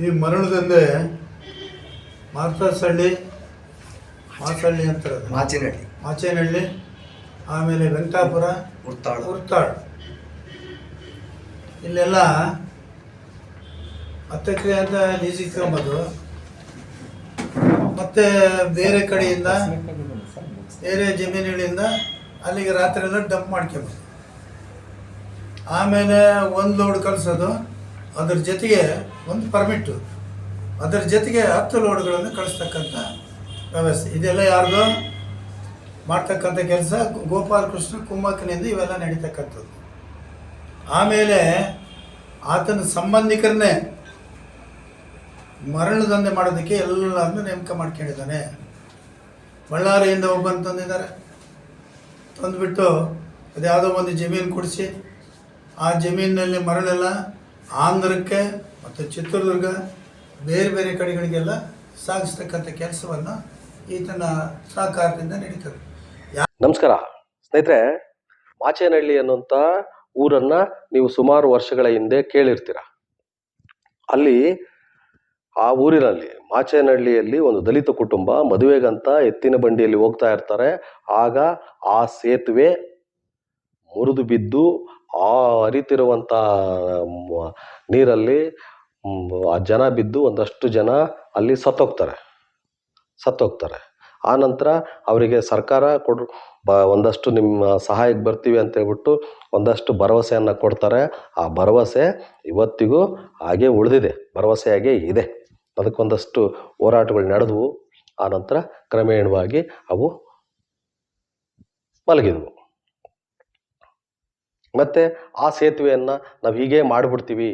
ಈ ಮರಣದಂದೆ ಮಾರ್ತಾಸಳ್ಳಿ ಮಾಸಳ್ಳಿ ಅಂತ ಮಾಚೇನಹಳ್ಳಿ. ಮಾಚೇನಹಳ್ಳಿ ಆಮೇಲೆ ವೆಂಕಟಾಪುರ ಉರ್ತಾಳು ಹುರ್ತಾಳ್. ಇಲ್ಲೆಲ್ಲ ಹತ್ತಕ್ಕೆ ಅಂತ ಲೀಸಿಗೆ ತಗೊಂಬೋದು ಮತ್ತೆ ಬೇರೆ ಕಡೆಯಿಂದ ಬೇರೆ ಜಮೀನುಗಳಿಂದ ಅಲ್ಲಿಗೆ ರಾತ್ರಿ ಎಲ್ಲ ಡಂಪ್ ಮಾಡ್ಕೊಬೋದು. ಆಮೇಲೆ ಒಂದು ಲೋಡ್ ಕಳಿಸೋದು. ಅದ್ರ ಜೊತೆಗೆ ಒಂದು ಪರ್ಮಿಟ್ಟು ಅದರ ಜೊತೆಗೆ ಹತ್ತು ಲೋಡ್ಗಳನ್ನು ಕಳಿಸ್ತಕ್ಕಂಥ ವ್ಯವಸ್ಥೆ. ಇದೆಲ್ಲ ಯಾರ್ದು? ಮಾಡ್ತಕ್ಕಂಥ ಕೆಲಸ ಗೋಪಾಲಕೃಷ್ಣ ಕುಮ್ಮಕ್ಕನಿಂದ ಇವೆಲ್ಲ ನಡೀತಕ್ಕಂಥದ್ದು. ಆಮೇಲೆ ಆತನ ಸಂಬಂಧಿಕರನ್ನೇ ಮರಳು ದಂಧೆ ಮಾಡೋದಕ್ಕೆ ಎಲ್ಲರನ್ನು ನೇಮಕ ಮಾಡ್ಕೊಂಡಿದ್ದಾನೆ. ಬಳ್ಳಾರಿಯಿಂದ ಒಬ್ಬನ ತಂದಿದ್ದಾರೆ. ತಂದುಬಿಟ್ಟು ಅದ್ಯಾವುದೋ ಒಂದು ಜಮೀನು ಕೊಡಿಸಿ, ಆ ಜಮೀನಿನಲ್ಲಿ ಮರಳೆಲ್ಲ ಆಂಧ್ರಕ್ಕೆ ಮತ್ತು ಚಿತ್ರದುರ್ಗ ಬೇರೆ ಬೇರೆ ಕಡೆಗಳಿಗೆಲ್ಲ ಸಾಗಿಸ್ತಕ್ಕಂಥ ಕೆಲಸವನ್ನು ಈತನ ಸಹಕಾರದಿಂದ ನಡೀತದೆ. ನಮಸ್ಕಾರ. ಸ್ನೇಹಿತರೆ, ಮಾಚೇನಹಳ್ಳಿ ಅನ್ನುವಂಥ ಊರನ್ನು ನೀವು ಸುಮಾರು ವರ್ಷಗಳ ಹಿಂದೆ ಕೇಳಿರ್ತೀರ? ಅಲ್ಲಿ, ಆ ಊರಿನಲ್ಲಿ, ಮಾಚೇನಹಳ್ಳಿಯಲ್ಲಿ ಒಂದು ದಲಿತ ಕುಟುಂಬ ಮದುವೆಗಂತ ಎತ್ತಿನ ಬಂಡಿಯಲ್ಲಿ ಹೋಗ್ತಾ ಇರ್ತಾರೆ. ಆಗ ಆ ಸೇತುವೆ ಮುರಿದು ಬಿದ್ದು ಆ ಹರಿತಿರುವಂಥ ನೀರಲ್ಲಿ ಆ ಜನ ಬಿದ್ದು ಒಂದಷ್ಟು ಜನ ಅಲ್ಲಿ ಸತ್ತೋಗ್ತಾರೆ. ಸತ್ತೋಗ್ತಾರೆ. ಆ ನಂತರ ಅವರಿಗೆ ಸರ್ಕಾರ ಕೊಡು, ಬ, ಒಂದಷ್ಟು ನಿಮ್ಮ ಸಹಾಯಕ್ಕೆ ಬರ್ತೀವಿ ಅಂತ ಹೇಳ್ಬಿಟ್ಟು ಒಂದಷ್ಟು ಭರವಸೆಯನ್ನು ಕೊಡ್ತಾರೆ. ಆ ಭರವಸೆ ಇವತ್ತಿಗೂ ಹಾಗೆ ಉಳಿದಿದೆ. ಭರವಸೆಯಾಗೇ ಇದೆ. ಅದಕ್ಕೊಂದಷ್ಟು ಹೋರಾಟಗಳು ನಡೆದವು. ಆ ನಂತರ ಕ್ರಮೇಣವಾಗಿ ಅವು ಮಲಗಿದವು. ಮತ್ತು ಆ ಸೇತುವೆಯನ್ನು ನಾವು ಹೀಗೆ ಮಾಡಿಬಿಡ್ತೀವಿ.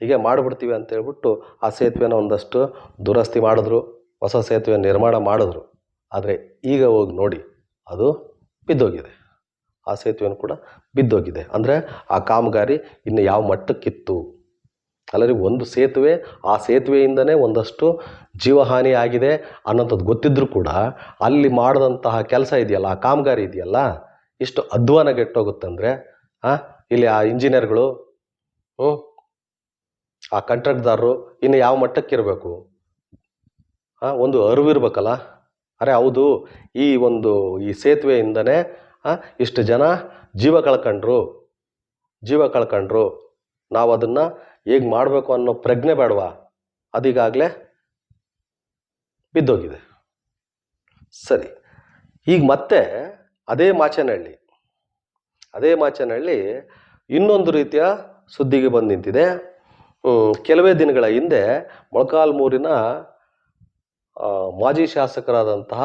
ಹೀಗೆ ಮಾಡಿಬಿಡ್ತೀವಿ ಅಂತ ಹೇಳ್ಬಿಟ್ಟು ಆ ಸೇತುವೆನ ಒಂದಷ್ಟು ದುರಸ್ತಿ ಮಾಡಿದ್ರು, ಹೊಸ ಸೇತುವೆ ನಿರ್ಮಾಣ ಮಾಡಿದ್ರು. ಆದರೆ ಈಗ ಹೋಗಿ ನೋಡಿ, ಅದು ಬಿದ್ದೋಗಿದೆ. ಆ ಸೇತುವೆನೂ ಕೂಡ ಬಿದ್ದೋಗಿದೆ. ಅಂದರೆ ಆ ಕಾಮಗಾರಿ ಇನ್ನು ಯಾವ ಮಟ್ಟಕ್ಕಿತ್ತು? ಅಲ್ಲರಿ, ಒಂದು ಸೇತುವೆ, ಆ ಸೇತುವೆಯಿಂದನೇ ಒಂದಷ್ಟು ಜೀವಹಾನಿ ಆಗಿದೆ ಅನ್ನೋಂಥದ್ದು ಗೊತ್ತಿದ್ದರೂ ಕೂಡ ಅಲ್ಲಿ ಮಾಡಿದಂತಹ ಕೆಲಸ ಇದೆಯಲ್ಲ, ಆ ಕಾಮಗಾರಿ ಇದೆಯಲ್ಲ, ಇಷ್ಟು ಅಧ್ವಾನಗೆಟ್ಟೋಗುತ್ತಂದರೆ ಹಾಂ ಇಲ್ಲಿ ಆ ಇಂಜಿನಿಯರ್ಗಳು, ಹ್ಞೂ? ಆ ಕಾಂಟ್ರಾಕ್ಟ್ದಾರರು ಇನ್ನು ಯಾವ ಮಟ್ಟಕ್ಕಿರಬೇಕು? ಹಾಂ ಒಂದು ಅರಿವಿರ್ಬೇಕಲ್ಲ ಅರೆ ಹೌದು, ಈ ಒಂದು, ಈ ಸೇತುವೆಯಿಂದನೇ, ಆ, ಇಷ್ಟು ಜನ ಜೀವ ಕಳ್ಕೊಂಡ್ರು. ಜೀವ ಕಳ್ಕೊಂಡ್ರು. ನಾವು ಅದನ್ನು ಹೇಗೆ ಮಾಡಬೇಕು ಅನ್ನೋ ಪ್ರಜ್ಞೆ ಬೇಡವಾ? ಅದೀಗಾಗಲೇ ಬಿದ್ದೋಗಿದೆ. ಸರಿ, ಈಗ ಮತ್ತೆ ಅದೇ ಮಾಚನಹಳ್ಳಿ ಅದೇ ಮಾಚನಹಳ್ಳಿ ಇನ್ನೊಂದು ರೀತಿಯ ಸುದ್ದಿಗೆ ಬಂದು ನಿಂತಿದೆ. ಕೆಲವೇ ದಿನಗಳ ಹಿಂದೆ ಮೊಳಕಾಲ್ಮೂರಿನ ಮಾಜಿ ಶಾಸಕರಾದಂತಹ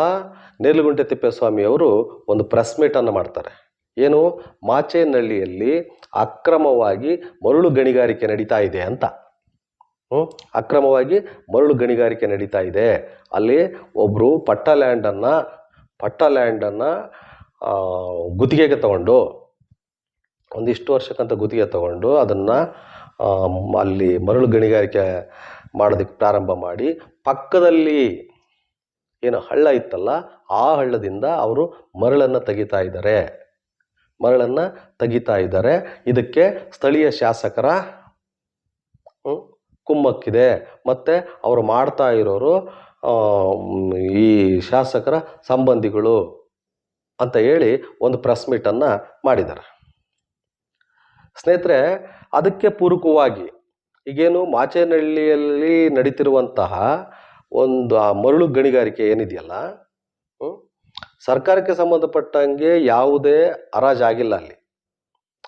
ನೇರ್ಲಗುಂಟೆ ತಿಪ್ಪೇಸ್ವಾಮಿಯವರು ಒಂದು ಪ್ರೆಸ್ ಮೀಟನ್ನು ಮಾಡ್ತಾರೆ. ಏನು? ಮಾಚೇನಹಳ್ಳಿಯಲ್ಲಿ ಅಕ್ರಮವಾಗಿ ಮರಳು ಗಣಿಗಾರಿಕೆ ನಡೀತಾ ಇದೆ ಅಂತ? ಅಕ್ರಮವಾಗಿ ಮರಳು ಗಣಿಗಾರಿಕೆ ನಡೀತಾ ಇದೆ. ಅಲ್ಲಿ ಒಬ್ಬರು ಪಟ್ಟ ಲ್ಯಾಂಡನ್ನು ಪಟ್ಟ ಲ್ಯಾಂಡನ್ನು ಗುತ್ತಿಗೆಗೆ ತಗೊಂಡು ಒಂದಿಷ್ಟು ವರ್ಷಕ್ಕಂತ ಗುತ್ತಿಗೆ ತಗೊಂಡು ಅದನ್ನು ಅಲ್ಲಿ ಮರಳು ಗಣಿಗಾರಿಕೆ ಮಾಡೋದಕ್ಕೆ ಪ್ರಾರಂಭ ಮಾಡಿ, ಪಕ್ಕದಲ್ಲಿ ಏನು ಹಳ್ಳ ಇತ್ತಲ್ಲ, ಆ ಹಳ್ಳದಿಂದ ಅವರು ಮರಳನ್ನು ತೆಗಿತಾ ಇದ್ದಾರೆ. ಮರಳನ್ನು ತೆಗಿತಾ ಇದ್ದಾರೆ. ಇದಕ್ಕೆ ಸ್ಥಳೀಯ ಶಾಸಕರ ಕುಮ್ಮಕ್ಕಿದೆ. ಮತ್ತು ಅವರು ಮಾಡ್ತಾ ಇರೋರು ಈ ಶಾಸಕರ ಸಂಬಂಧಿಗಳು ಅಂತ ಹೇಳಿ ಒಂದು ಪ್ರೆಸ್ ಮೀಟನ್ನು ಮಾಡಿದ್ದಾರೆ. ಸ್ನೇಹಿತರೆ, ಅದಕ್ಕೆ ಪೂರಕವಾಗಿ ಈಗೇನು ಮಾಚೇನಹಳ್ಳಿಯಲ್ಲಿ ನಡೀತಿರುವಂತಹ ಒಂದು ಆ ಮರಳು ಗಣಿಗಾರಿಕೆ ಏನಿದೆಯಲ್ಲ ಸರ್ಕಾರಕ್ಕೆ ಸಂಬಂಧಪಟ್ಟಂಗೆ ಯಾವುದೇ ಹರಾಜಾಗಿಲ್ಲ ಅಲ್ಲಿ.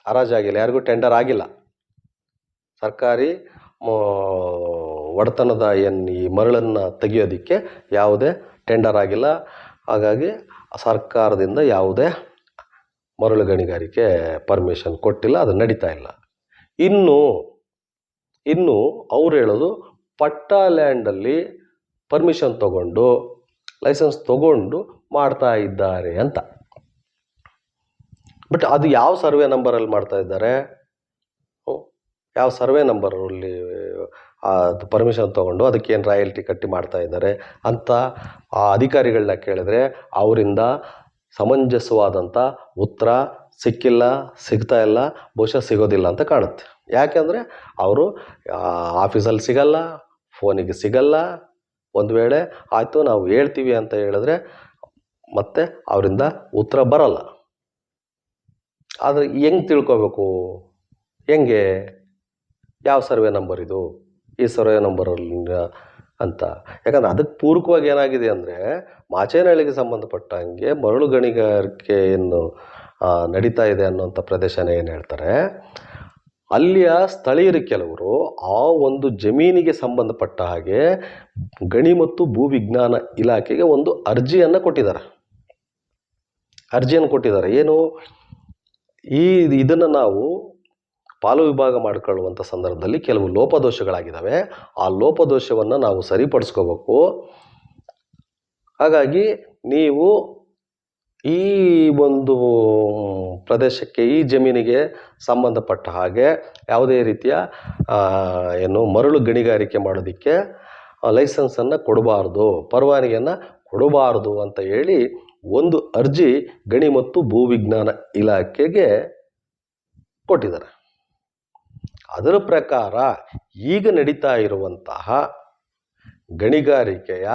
ಹರಾಜಾಗಿಲ್ಲ ಯಾರಿಗೂ ಟೆಂಡರ್ ಆಗಿಲ್ಲ. ಸರ್ಕಾರಿ ಒಡೆತನದ ಏನು ಈ ಮರಳನ್ನು ತೆಗೆಯೋದಕ್ಕೆ ಯಾವುದೇ ಟೆಂಡರ್ ಆಗಿಲ್ಲ. ಹಾಗಾಗಿ ಸರ್ಕಾರದಿಂದ ಯಾವುದೇ ಮರಳು ಗಣಿಗಾರಿಕೆ ಪರ್ಮಿಷನ್ ಕೊಟ್ಟಿಲ್ಲ, ಅದು ನಡೀತಾ ಇಲ್ಲ. ಇನ್ನು ಇನ್ನು ಅವ್ರು ಹೇಳೋದು ಪಟ್ಟ ಲ್ಯಾಂಡಲ್ಲಿ ಪರ್ಮಿಷನ್ ತಗೊಂಡು ಲೈಸೆನ್ಸ್ ತಗೊಂಡು ಮಾಡ್ತಾ ಇದ್ದಾರೆ ಅಂತ. ಬಟ್ ಅದು ಯಾವ ಸರ್ವೆ ನಂಬರಲ್ಲಿ ಮಾಡ್ತಾ ಇದ್ದಾರೆ? ಯಾವ ಸರ್ವೆ ನಂಬರಲ್ಲಿ ಅದು ಪರ್ಮಿಷನ್ ತೊಗೊಂಡು ಅದಕ್ಕೇನು ರಾಯಲ್ಟಿ ಕಟ್ಟಿ ಮಾಡ್ತಾ ಇದ್ದಾರೆ ಅಂತ ಆ ಅಧಿಕಾರಿಗಳನ್ನ ಕೇಳಿದ್ರೆ, ಅವರಿಂದ ಸಮಂಜಸವಾದಂಥ ಉತ್ತರ ಸಿಕ್ಕಿಲ್ಲ, ಸಿಗ್ತಾ ಇಲ್ಲ, ಬಹುಶಃ ಸಿಗೋದಿಲ್ಲ ಅಂತ ಕಾಣುತ್ತೆ. ಯಾಕೆಂದರೆ ಅವರು ಆಫೀಸಲ್ಲಿ ಸಿಗಲ್ಲ, ಫೋನಿಗೆ ಸಿಗಲ್ಲ. ಒಂದು ವೇಳೆ ಆಯಿತು, ನಾವು ಹೇಳ್ತೀವಿ ಅಂತ ಹೇಳಿದ್ರೆ ಮತ್ತೆ ಅವರಿಂದ ಉತ್ತರ ಬರಲ್ಲ. ಆದರೆ ಹೆಂಗೆ ತಿಳ್ಕೋಬೇಕು? ಹೆಂಗೆ? ಯಾವ ಸರ್ವೆ ನಂಬರ್ ಇದು? ಈ ಸರ್ವೆ ನಂಬರಲ್ಲಿ ಅಂತ. ಯಾಕಂದ್ರೆ ಅದಕ್ಕೆ ಪೂರಕವಾಗಿ ಏನಾಗಿದೆ ಅಂದರೆ ಮಾಚೇನಹಳ್ಳಿಗೆ ಸಂಬಂಧಪಟ್ಟಂಗೆ ಮರಳು ಗಣಿಗಾರಿಕೆ ಏನು ನಡೀತಾ ಇದೆ ಅನ್ನೋಂಥ ಪ್ರದೇಶನೇ ಏನು ಹೇಳ್ತಾರೆ, ಅಲ್ಲಿಯ ಸ್ಥಳೀಯರು ಕೆಲವರು ಆ ಒಂದು ಜಮೀನಿಗೆ ಸಂಬಂಧಪಟ್ಟ ಹಾಗೆ ಗಣಿ ಮತ್ತು ಭೂವಿಜ್ಞಾನ ಇಲಾಖೆಗೆ ಒಂದು ಅರ್ಜಿಯನ್ನು ಕೊಟ್ಟಿದ್ದಾರೆ. ಅರ್ಜಿಯನ್ನು ಕೊಟ್ಟಿದ್ದಾರೆ. ಏನು? ಈ, ಇದನ್ನು ನಾವು ಪಾಲು ವಿಭಾಗ ಮಾಡಿಕೊಳ್ಳುವಂಥ ಸಂದರ್ಭದಲ್ಲಿ ಕೆಲವು ಲೋಪದೋಷಗಳಾಗಿದ್ದಾವೆ. ಆ ಲೋಪದೋಷವನ್ನು ನಾವು ಸರಿಪಡಿಸ್ಕೋಬೇಕು. ಹಾಗಾಗಿ ನೀವು ಈ ಒಂದು ಪ್ರದೇಶಕ್ಕೆ, ಈ ಜಮೀನಿಗೆ ಸಂಬಂಧಪಟ್ಟ ಹಾಗೆ ಯಾವುದೇ ರೀತಿಯ ಏನು ಮರಳು ಗಣಿಗಾರಿಕೆ ಮಾಡೋದಕ್ಕೆ ಲೈಸೆನ್ಸನ್ನು ಕೊಡಬಾರ್ದು, ಪರವಾನಗಿಯನ್ನು ಕೊಡಬಾರ್ದು ಅಂತ ಹೇಳಿ ಒಂದು ಅರ್ಜಿ ಗಣಿ ಮತ್ತು ಭೂವಿಜ್ಞಾನ ಇಲಾಖೆಗೆ ಕೊಟ್ಟಿದ್ದಾರೆ. ಅದರ ಪ್ರಕಾರ ಈಗ ನಡೀತಾ ಇರುವಂತಹ ಗಣಿಗಾರಿಕೆಯ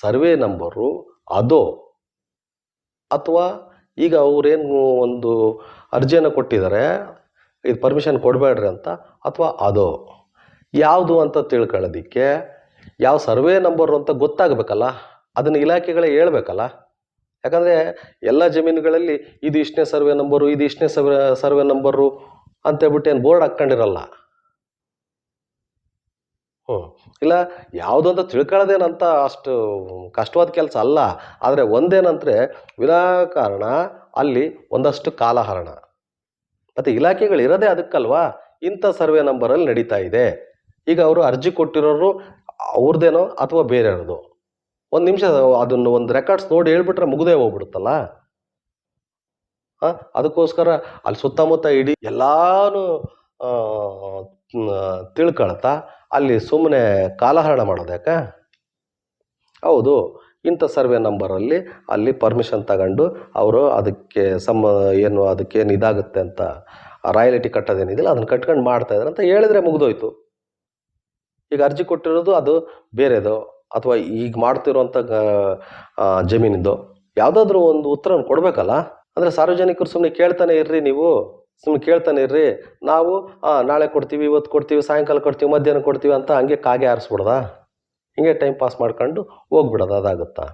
ಸರ್ವೆ ನಂಬರು ಅದೋ ಅಥವಾ ಈಗ ಅವರೇನು ಒಂದು ಅರ್ಜಿಯನ್ನು ಕೊಟ್ಟಿದ್ದಾರೆ, ಇದು ಪರ್ಮಿಷನ್ ಕೊಡಬೇಡ್ರಿ ಅಂತ ಅಥವಾ ಅದೋ? ಯಾವುದು ಅಂತ ತಿಳ್ಕೊಳ್ಳೋದಕ್ಕೆ ಯಾವ ಸರ್ವೆ ನಂಬರು ಅಂತ ಗೊತ್ತಾಗಬೇಕಲ್ಲ, ಅದನ್ನು ಇಲಾಖೆಗಳೇ ಹೇಳ್ಬೇಕಲ್ಲ. ಯಾಕಂದರೆ ಎಲ್ಲ ಜಮೀನುಗಳಲ್ಲಿ ಇದು ಇಷ್ಟನೇ ಸರ್ವೆ ನಂಬರು, ಇದು ಇಷ್ಟನೇ ಸರ್ವೆ ಸರ್ವೆ ನಂಬರು ಅಂತೇಳ್ಬಿಟ್ಟು ಏನು ಬೋರ್ಡ್ ಹಾಕ್ಕೊಂಡಿರಲ್ಲ. ಹ್ಞೂ ಇಲ್ಲ, ಯಾವುದು ಅಂತ ತಿಳ್ಕೊಳ್ಳೋದೇನಂತ ಅಷ್ಟು ಕಷ್ಟವಾದ ಕೆಲಸ ಅಲ್ಲ. ಆದರೆ ಒಂದೇನಂದರೆ ವಿನಾಕಾರಣ ಅಲ್ಲಿ ಒಂದಷ್ಟು ಕಾಲಹರಣ. ಮತ್ತು ಇಲಾಖೆಗಳು ಇರೋದೇ ಅದಕ್ಕಲ್ವಾ? ಇಂಥ ಸರ್ವೆ ನಂಬರಲ್ಲಿ ನಡೀತಾ ಇದೆ. ಈಗ ಅವರು ಅರ್ಜಿ ಕೊಟ್ಟಿರೋರು ಅವ್ರದ್ದೇನೋ ಅಥವಾ ಬೇರೆಯವ್ರದ್ದು? ಒಂದು ನಿಮಿಷ ಅದನ್ನು ಒಂದು ರೆಕಾರ್ಡ್ಸ್ ನೋಡಿ ಹೇಳ್ಬಿಟ್ರೆ ಮುಗಿದೇ ಹೋಗ್ಬಿಡುತ್ತಲ್ಲ? ಅದಕ್ಕೋಸ್ಕರ ಅಲ್ಲಿ ಸುತ್ತಮುತ್ತ ಇಡೀ ಎಲ್ಲಾನು ತಿಳ್ಕೊಳ್ತಾ ಅಲ್ಲಿ ಸುಮ್ಮನೆ ಕಾಲಹರಣ ಮಾಡೋದು ಯಾಕೆ? ಹೌದು, ಇಂಥ ಸರ್ವೆ ನಂಬರಲ್ಲಿ ಅಲ್ಲಿ ಪರ್ಮಿಷನ್ ತಗೊಂಡು ಅವರು ಅದಕ್ಕೆ ಸಮ, ಏನು ಅದಕ್ಕೇನು ಇದಾಗುತ್ತೆ ಅಂತ ರಾಯಲಿಟಿ ಕಟ್ಟೋದೇನಿದಿಲ್ಲ, ಅದನ್ನು ಕಟ್ಕೊಂಡು ಮಾಡ್ತಾ ಇದ್ದಾರೆ ಅಂತ ಹೇಳಿದ್ರೆ ಮುಗಿದೋಯ್ತು. ಈಗ ಅರ್ಜಿ ಕೊಟ್ಟಿರೋದು ಅದು ಬೇರೆದು, ಅಥವಾ ಈಗ ಮಾಡ್ತಿರೋಂಥ ಜಮೀನಿಂದು, ಯಾವುದಾದ್ರೂ ಒಂದು ಉತ್ತರ ಕೊಡಬೇಕಲ್ಲ? ಅಂದರೆ ಸಾರ್ವಜನಿಕರು ಸುಮ್ಮನೆ ಕೇಳ್ತಾನೆ ಇರ್ರಿ ನೀವು ಸುಮ್ಮನೆ ಕೇಳ್ತಾನೆ ಇರ್ರಿ. ನಾವು ನಾಳೆ ಕೊಡ್ತೀವಿ, ಇವತ್ತು ಕೊಡ್ತೀವಿ, ಸಾಯಂಕಾಲ ಕೊಡ್ತೀವಿ, ಮಧ್ಯಾಹ್ನ ಕೊಡ್ತೀವಿ ಅಂತ ಹಂಗೆ ಕಾಗೆ ಆರಿಸ್ಬಿಡ್ದಾ? ಹಿಂಗೆ ಟೈಮ್ ಪಾಸ್ ಮಾಡ್ಕೊಂಡು ಹೋಗ್ಬಿಡೋದು, ಅದಾಗುತ್ತಾ?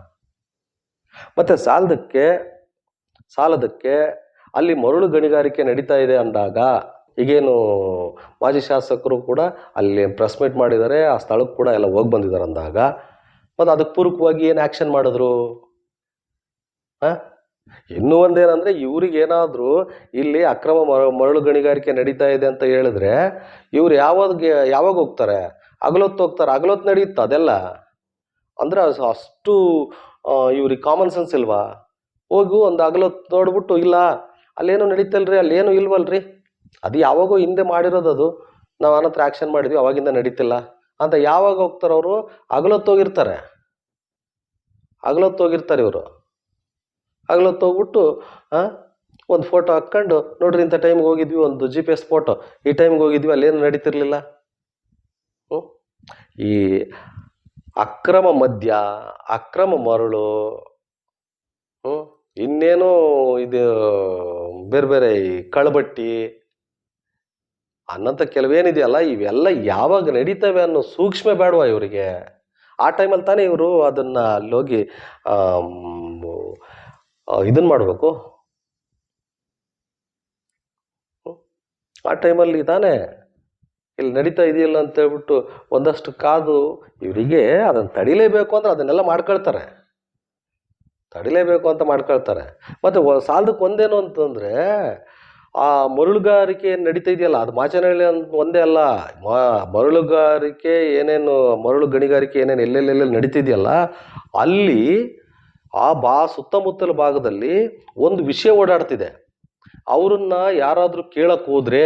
ಮತ್ತು ಸಾಲದಕ್ಕೆ ಸಾಲದಕ್ಕೆ ಅಲ್ಲಿ ಮರಳು ಗಣಿಗಾರಿಕೆ ನಡೀತಾ ಇದೆ ಅಂದಾಗ, ಈಗೇನು ಮಾಜಿ ಶಾಸಕರು ಕೂಡ ಅಲ್ಲಿ ಪ್ರೆಸ್ ಮೀಟ್ ಮಾಡಿದ್ದಾರೆ, ಆ ಸ್ಥಳಕ್ಕೆ ಕೂಡ ಎಲ್ಲ ಹೋಗಿ ಬಂದಿದ್ದಾರೆ ಅಂದಾಗ, ಮತ್ತು ಅದಕ್ಕೆ ಪೂರಕವಾಗಿ ಏನು ಆ್ಯಕ್ಷನ್ ಮಾಡಿದ್ರು? ಹಾಂ? ಇನ್ನೂ ಒಂದೇನಂದರೆ ಇವ್ರಿಗೆ ಏನಾದರೂ ಇಲ್ಲಿ ಅಕ್ರಮ ಮರಳು ಗಣಿಗಾರಿಕೆ ನಡೀತಾ ಇದೆ ಅಂತ ಹೇಳಿದ್ರೆ ಇವ್ರು ಯಾವಾಗ ಯಾವಾಗ ಹೋಗ್ತಾರೆ? ಹಗಲೊತ್ತು ಹೋಗ್ತಾರೆ. ಹಗಲೊತ್ತು ನಡೆಯುತ್ತೆ ಅದೆಲ್ಲ. ಅಂದರೆ ಅಷ್ಟು ಇವ್ರಿಗೆ ಕಾಮನ್ ಸೆನ್ಸ್ ಇಲ್ವಾ? ಹೋಗು ಒಂದು ಹಗಲೊತ್ತು ನೋಡ್ಬಿಟ್ಟು, ಇಲ್ಲ, ಅಲ್ಲೇನು ನಡೀತಲ್ರಿ, ಅಲ್ಲೇನು ಇಲ್ವಲ್ರಿ. ಅದು ಯಾವಾಗೋ ಹಿಂದೆ ಮಾಡಿರೋದು ನಾವು ಆನತ್ರ ಆ್ಯಕ್ಷನ್ ಮಾಡಿದ್ವಿ, ಅವಾಗಿಂದ ನಡೀತಿಲ್ಲ. ಅಂತ ಯಾವಾಗ ಹೋಗ್ತಾರೆ ಅವರು ಹಗಲೊತ್ತು ಹೋಗಿರ್ತಾರೆ ಹೋಗಿರ್ತಾರೆ ಇವರು. ಹಗಲೊತ್ತು ಹೋಗ್ಬಿಟ್ಟು ಒಂದು ಫೋಟೋ ಹಾಕ್ಕೊಂಡು, ನೋಡ್ರಿ ಇಂಥ ಟೈಮ್ಗೆ ಹೋಗಿದ್ವಿ, ಒಂದು ಜಿ ಪಿ ಎಸ್ ಫೋಟೋ ಈ ಟೈಮ್ಗೆ ಹೋಗಿದ್ವಿ, ಅಲ್ಲೇನು ನಡೀತಿರ್ಲಿಲ್ಲ. ಹ್ಞೂ ಈ ಅಕ್ರಮ ಮದ್ಯ, ಅಕ್ರಮ ಮರಳು ಹ್ಞೂ ಇನ್ನೇನು ಇದು ಬೇರೆ ಬೇರೆ ಈ ಕಳಬಟ್ಟಿ ಅನ್ನಂಥ ಕೆಲವೇನಿದೆಯಲ್ಲ, ಇವೆಲ್ಲ ಯಾವಾಗ ನಡೀತವೆ ಅನ್ನೋ ಸೂಕ್ಷ್ಮ ಬೇಡವಾ ಇವರಿಗೆ? ಆ ಟೈಮಲ್ಲಿ ತಾನೇ ಇವರು ಅದನ್ನು ಅಲ್ಲೋಗಿ ಇದನ್ನು ಮಾಡಬೇಕು. ಆ ಟೈಮಲ್ಲಿ ತಾನೇ ಇಲ್ಲಿ ನಡೀತಾ ಇದೆಯಲ್ಲ ಅಂತ ಹೇಳ್ಬಿಟ್ಟು ಒಂದಷ್ಟು ಕಾದು ಇವರಿಗೆ ಅದನ್ನು ತಡಿಲೇಬೇಕು ಅಂದ್ರೆ ಅದನ್ನೆಲ್ಲ ಮಾಡ್ಕೊಳ್ತಾರೆ. ತಡಿಲೇಬೇಕು ಅಂತ ಮಾಡ್ಕೊಳ್ತಾರೆ. ಮತ್ತು ಸಾಲದಕ್ಕೆ ಒಂದೇನು ಅಂತಂದರೆ ಆ ಮರಳುಗಾರಿಕೆ ಏನು ನಡೀತಾ ಇದೆಯಲ್ಲ, ಅದು ಮಾಚನಹಳ್ಳಿ ಅಂತ ಒಂದೇ ಅಲ್ಲ. ಮರಳುಗಾರಿಕೆ ಏನೇನು, ಮರಳು ಗಣಿಗಾರಿಕೆ ಏನೇನು ಎಲ್ಲೆಲ್ಲೆಲ್ಲಿ ನಡೀತಿದೆಯಲ್ಲ, ಅಲ್ಲಿ ಆ ಬಾ ಸುತ್ತಮುತ್ತಲ ಭಾಗದಲ್ಲಿ ಒಂದು ವಿಷಯ ಓಡಾಡ್ತಿದೆ. ಅವರನ್ನ ಯಾರಾದರೂ ಕೇಳಕ್ಕೆ ಹೋದ್ರೆ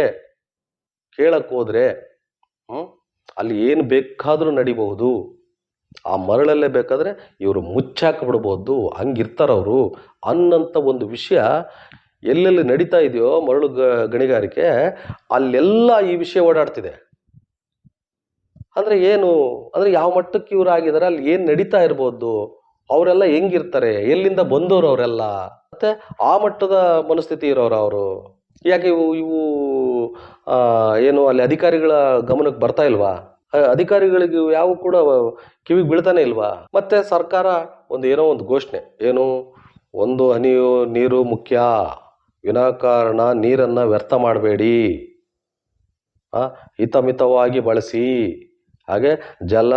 ಕೇಳಕ್ಕೆ ಹೋದ್ರೆ? ಅಲ್ಲಿ ಏನು ಬೇಕಾದರೂ ನಡಿಬಹುದು. ಆ ಮರಳಲ್ಲೇ ಬೇಕಾದ್ರೆ ಇವರು ಮುಚ್ಚಾಕ್ಬಿಡ್ಬೋದು, ಹಂಗಿರ್ತಾರವರು ಅನ್ನಂಥ ಒಂದು ವಿಷಯ ಎಲ್ಲೆಲ್ಲಿ ನಡೀತಾ ಇದೆಯೋ ಮರಳು ಗಣಿಗಾರಿಕೆ, ಅಲ್ಲೆಲ್ಲ ಈ ವಿಷಯ ಓಡಾಡ್ತಿದೆ. ಅಂದರೆ ಏನು, ಅಂದರೆ ಯಾವ ಮಟ್ಟಕ್ಕೆ ಇವ್ರು ಆಗಿದ್ದಾರೆ ಅಲ್ಲಿ ಏನು ನಡೀತಾ ಇರ್ಬೋದು? ಅವರೆಲ್ಲ ಹೆಂಗಿರ್ತಾರೆ? ಎಲ್ಲಿಂದ ಬಂದವರು ಅವರೆಲ್ಲ? ಮತ್ತೆ ಆ ಮಟ್ಟದ ಮನಸ್ಥಿತಿ ಇರೋರು ಅವರು. ಯಾಕೆ ಇವು ಇವು ಏನು ಅಲ್ಲಿ ಅಧಿಕಾರಿಗಳ ಗಮನಕ್ಕೆ ಬರ್ತಾ ಇಲ್ವಾ? ಅಧಿಕಾರಿಗಳಿಗೆ ಯಾವ ಕೂಡ ಕಿವಿಗೆ ಬೀಳ್ತಾನೆ ಇಲ್ವಾ? ಮತ್ತೆ ಸರ್ಕಾರ ಒಂದು ಏನೋ ಒಂದು ಘೋಷಣೆ. ಏನು? ಒಂದು ಹನಿಯು ನೀರು ಮುಖ್ಯ. ವಿನಾಕಾರಣ ನೀರನ್ನು ವ್ಯರ್ಥ ಮಾಡಬೇಡಿ. ಹಿತಮಿತವಾಗಿ ಬಳಸಿ. ಹಾಗೆ ಜಲ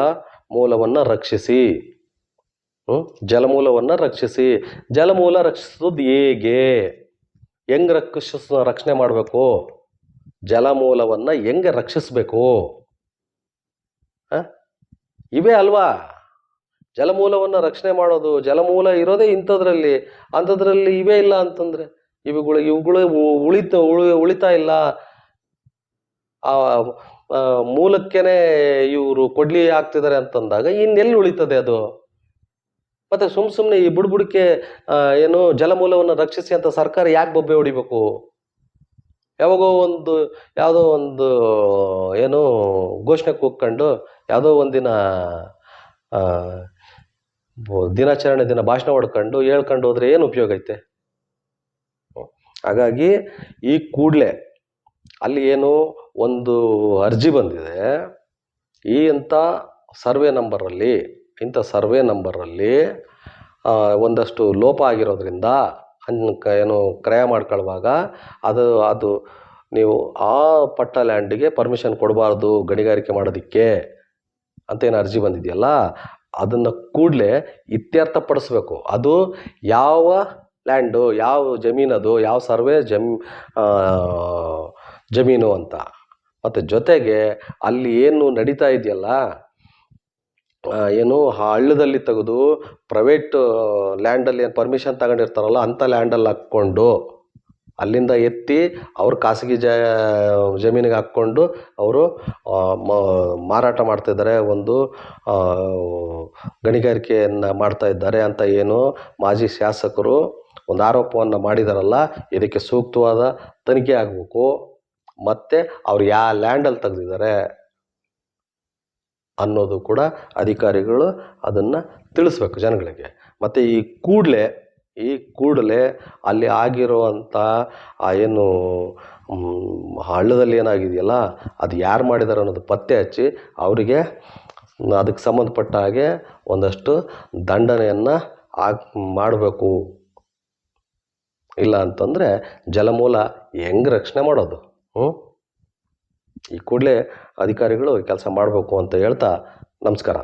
ಮೂಲವನ್ನು ರಕ್ಷಿಸಿ? ಜಲಮೂಲವನ್ನು ರಕ್ಷಿಸಿ. ಜಲಮೂಲ ರಕ್ಷಿಸೋದು ಹೇಗೆ? ಹೆಂಗೆ ರಕ್ಷಿಸ ರಕ್ಷಣೆ ಮಾಡಬೇಕು? ಜಲಮೂಲವನ್ನು ಹೆಂಗೆ ರಕ್ಷಿಸಬೇಕು? ಇವೇ ಅಲ್ವಾ? ಜಲಮೂಲವನ್ನು ರಕ್ಷಣೆ ಮಾಡೋದು. ಜಲಮೂಲ ಇರೋದೇ ಇಂಥದ್ರಲ್ಲಿ. ಅಂಥದ್ರಲ್ಲಿ ಇವೇ ಇಲ್ಲ ಅಂತಂದರೆ ಇವುಗಳು ಇವುಗಳು ಉಳಿತ ಉಳಿ ಉಳಿತಾ ಇಲ್ಲ. ಆ, ಮೂಲಕ್ಕೇನೆ ಇವರು ಕೊಡ್ಲಿ ಆಗ್ತಿದ್ದಾರೆ ಅಂತಂದಾಗ ಇನ್ನೆಲ್ಲಿ ಉಳಿತದೆ ಅದು? ಮತ್ತೆ ಸುಮ್ ಸುಮ್ಮನೆ ಈ ಬುಡ್ಬುಡಕ್ಕೆ ಏನು ಜಲಮೂಲವನ್ನು ರಕ್ಷಿಸಿ ಅಂತ ಸರ್ಕಾರ ಯಾಕೆ ಬೊಬ್ಬೆ ಹೊಡಿಬೇಕು? ಯಾವಾಗೋ ಒಂದು, ಯಾವುದೋ ಒಂದು, ಏನು ಘೋಷಣೆ ಕೂಗ್ಕೊಂಡು ಯಾವುದೋ ಒಂದಿನ ದಿನಾಚರಣೆ ದಿನ ಭಾಷಣ ಹೊಡ್ಕೊಂಡು ಹೇಳ್ಕೊಂಡು ಹೋದರೆ ಏನು ಉಪಯೋಗ ಐತೆ? ಹಾಗಾಗಿ ಈ ಕೂಡಲೇ ಅಲ್ಲಿ ಏನು ಒಂದು ಅರ್ಜಿ ಬಂದಿದೆ. ಈ ಅಂಥ ಸರ್ವೆ ನಂಬರಲ್ಲಿ ಇಂಥ ಸರ್ವೆ ನಂಬರಲ್ಲಿ ಒಂದಷ್ಟು ಲೋಪ ಆಗಿರೋದ್ರಿಂದ ಏನು ಕ್ರಯ ಮಾಡ್ಕೊಳ್ಳುವಾಗ ಅದು ಅದು ನೀವು ಆ ಪಟ್ಟ ಲ್ಯಾಂಡಿಗೆ ಪರ್ಮಿಷನ್ ಕೊಡಬಾರ್ದು ಗಣಿಗಾರಿಕೆ ಮಾಡೋದಕ್ಕೆ ಅಂತ ಏನು ಅರ್ಜಿ ಬಂದಿದೆಯಲ್ಲ, ಅದನ್ನು ಕೂಡಲೇ ಇತ್ಯರ್ಥಪಡಿಸ್ಬೇಕು ಅದು ಯಾವ ಲ್ಯಾಂಡು, ಯಾವ ಜಮೀನದು ಯಾವ ಸರ್ವೆ ಜಮ್ ಜಮೀನು ಅಂತ. ಮತ್ತು ಜೊತೆಗೆ ಅಲ್ಲಿ ಏನು ನಡೀತಾ ಇದೆಯಲ್ಲ ಏನು ಹಳ್ಳದಲ್ಲಿ ತೆಗೆದು ಪ್ರೈವೇಟ್ ಲ್ಯಾಂಡಲ್ಲಿ ಏನು ಪರ್ಮಿಷನ್ ತಗೊಂಡಿರ್ತಾರಲ್ಲ ಅಂಥ ಲ್ಯಾಂಡಲ್ಲಿ ಹಾಕ್ಕೊಂಡು ಅಲ್ಲಿಂದ ಎತ್ತಿ ಅವ್ರ ಖಾಸಗಿ ಜ, ಜಮೀನಿಗೆ ಹಾಕ್ಕೊಂಡು ಅವರು ಮಾರಾಟ ಮಾಡ್ತಿದ್ದಾರೆ ಒಂದು ಗಣಿಗಾರಿಕೆಯನ್ನು ಮಾಡ್ತಾ ಇದ್ದಾರೆ ಅಂತ ಏನು ಮಾಜಿ ಶಾಸಕರು ಒಂದು ಆರೋಪವನ್ನು ಮಾಡಿದಾರಲ್ಲ, ಇದಕ್ಕೆ ಸೂಕ್ತವಾದ ತನಿಖೆ ಆಗಬೇಕು. ಮತ್ತು ಅವ್ರು ಯಾವ ಲ್ಯಾಂಡಲ್ಲಿ ತೆಗೆದಿದ್ದಾರೆ ಅನ್ನೋದು ಕೂಡ ಅಧಿಕಾರಿಗಳು ಅದನ್ನು ತಿಳಿಸ್ಬೇಕು ಜನಗಳಿಗೆ. ಮತ್ತು ಈ ಕೂಡಲೇ ಈ ಕೂಡಲೇ ಅಲ್ಲಿ ಆಗಿರುವಂಥ ಆ ಏನು ಹಳ್ಳದಲ್ಲಿ ಏನಾಗಿದೆಯಲ್ಲ, ಅದು ಯಾರು ಮಾಡಿದ್ದಾರೆ ಅನ್ನೋದು ಪತ್ತೆ ಹಚ್ಚಿ ಅವರಿಗೆ ಅದಕ್ಕೆ ಸಂಬಂಧಪಟ್ಟ ಹಾಗೆ ಒಂದಷ್ಟು ದಂಡನೆಯನ್ನು ಹಾಕ್, ಮಾಡಬೇಕು. ಇಲ್ಲ ಅಂತಂದರೆ ಜಲಮೂಲ ಹೆಂಗೆ ರಕ್ಷಣೆ ಮಾಡೋದು? ಹ್ಞೂ ಈ ಕೂಡಲೇ ಅಧಿಕಾರಿಗಳು ಕೆಲಸ ಮಾಡಬೇಕು ಅಂತ ಹೇಳ್ತಾ ನಮಸ್ಕಾರ.